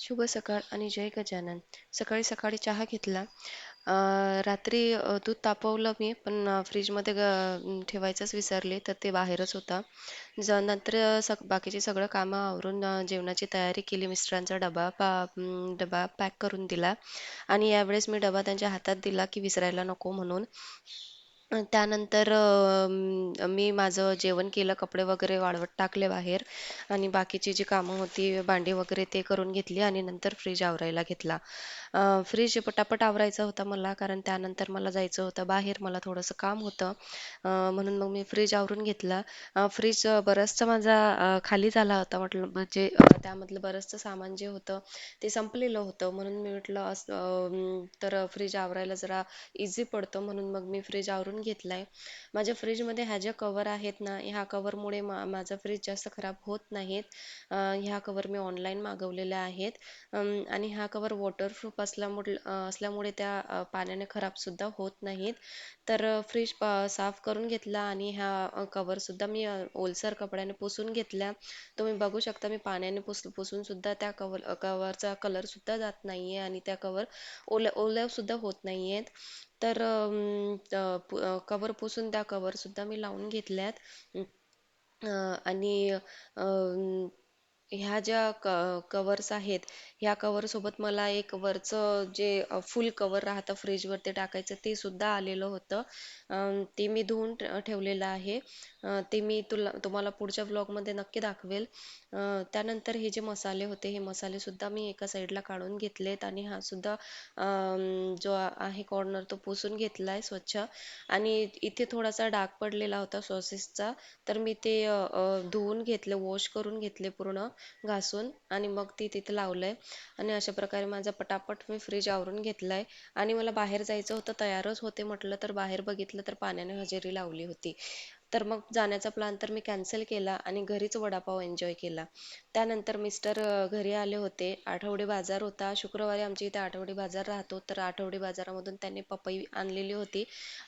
शुभ सकाळ आणि जय गजानन. सकाळी सकाळी चहा घेतला. रात्री दूध तापवलं मी पण फ्रीजमध्ये ग ठेवायचंच विसरले तर ते बाहेरच होता. ज नंतर सग बाकीचे सगळं कामं आवरून जेवणाची तयारी केली मिस्टरांचा डबा पा डबा पॅक करून दिला. आणि यावेळेस मी डबा त्यांच्या हातात दिला की विसरायला नको म्हणून. त्यानंतर मी माझं जेवण केलं कपडे वगैरे वाळवत टाकले बाहेर आणि बाकीची जी कामं होती भांडी वगैरे ते करून घेतली आणि नंतर फ्रीज आवरायला घेतला. फ्रीज पटापट आवरायचा होता मला कारण त्यानंतर मला जायचं होतं बाहेर मला थोडंसं काम होतं. म्हणून मग मी फ्रीज आवरून घेतला. फ्रीज बरंचसं माझा खाली झाला होता म्हटलं म्हणजे त्यामधलं बरंचसं सामान जे होतं ते संपलेलं होतं. म्हणून मी म्हटलं असं तर फ्रीज आवरायला जरा इझी पडतं. म्हणून मग मी फ्रीज आवरून घेतलाय. माझ्या फ्रीजमध्ये ह्या ज्या कवर आहेत ना ह्या कवरमुळे मा माझा फ्रीज जास्त खराब होत नाहीत. ह्या कवर मी ऑनलाईन मागवलेल्या आहेत. आणि ह्या कवर वॉटरप्रूफ असल्यामुळे असल्यामुळे त्या पाण्याने खराबसुद्धा होत नाहीत. तर फ्रीज साफ करून घेतला आणि ह्या कवरसुद्धा मी ओलसर कपड्याने पुसून घेतल्या. तुम्ही बघू शकता मी पाण्याने पुस पुसूनसुद्धा त्या कवर कवरचा कलरसुद्धा जात नाही आहे आणि त्या कवर ओल्या ओल्यासुद्धा होत नाही आहेत तर कवर पुसून त्या कवरसुद्धा मी लावून घेतल्यात. आणि ह्या ज्या क कवर्स आहेत ह्या कवरसोबत मला एक वरचं जे फुल कवर राहतं फ्रीजवरती टाकायचं ते सुद्धा आलेलं होतं. ते मी धुवून ठेवलेलं आहे. ते मी तुला तुम्हाला पुढच्या व्लॉगमध्ये नक्की दाखवेल. त्यानंतर हे जे मसाले होते हे मसालेसुद्धा मी एका साईडला काढून घेतलेत आणि हा सुद्धा जो आहे कॉर्नर तो पुसून घेतला आहे स्वच्छ. आणि इथे थोडासा डाग पडलेला होता सॉसेसचा तर मी ते धुवून घेतले वॉश करून घेतले पूर्ण. घासून आणि मग ती तिथे लावलंय. आणि अशा प्रकारे माझा पटापट मी फ्रीज आवरून घेतलाय. आणि मला बाहेर जायचं होतं तयारच होते म्हटलं तर बाहेर बघितलं तर पाण्याने हजेरी लावली होती. तर मग जाण्याचा प्लॅन तर मी कॅन्सल केला आणि घरीच वडापाव एन्जॉय केला. त्यानंतर मिस्टर घरी आले होते. आठवडे बाजार होता. शुक्रवारी आमच्या इथे आठवडी बाजार राहतो. तर आठवडी बाजारामधून त्यांनी पपई आणलेली होती.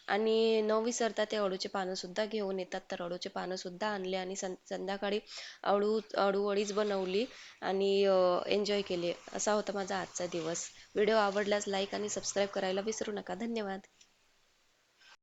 आणि न विसरता ते अळूचे पानंसुद्धा घेऊन येतात. तर अळूचे पानंसुद्धा आणले आणि सं संध्याकाळी अळू अळूवडीच बनवली आणि एन्जॉय केले. असा होता माझा आजचा दिवस. व्हिडिओ आवडल्यास लाईक आणि सबस्क्राईब करायला विसरू नका. धन्यवाद.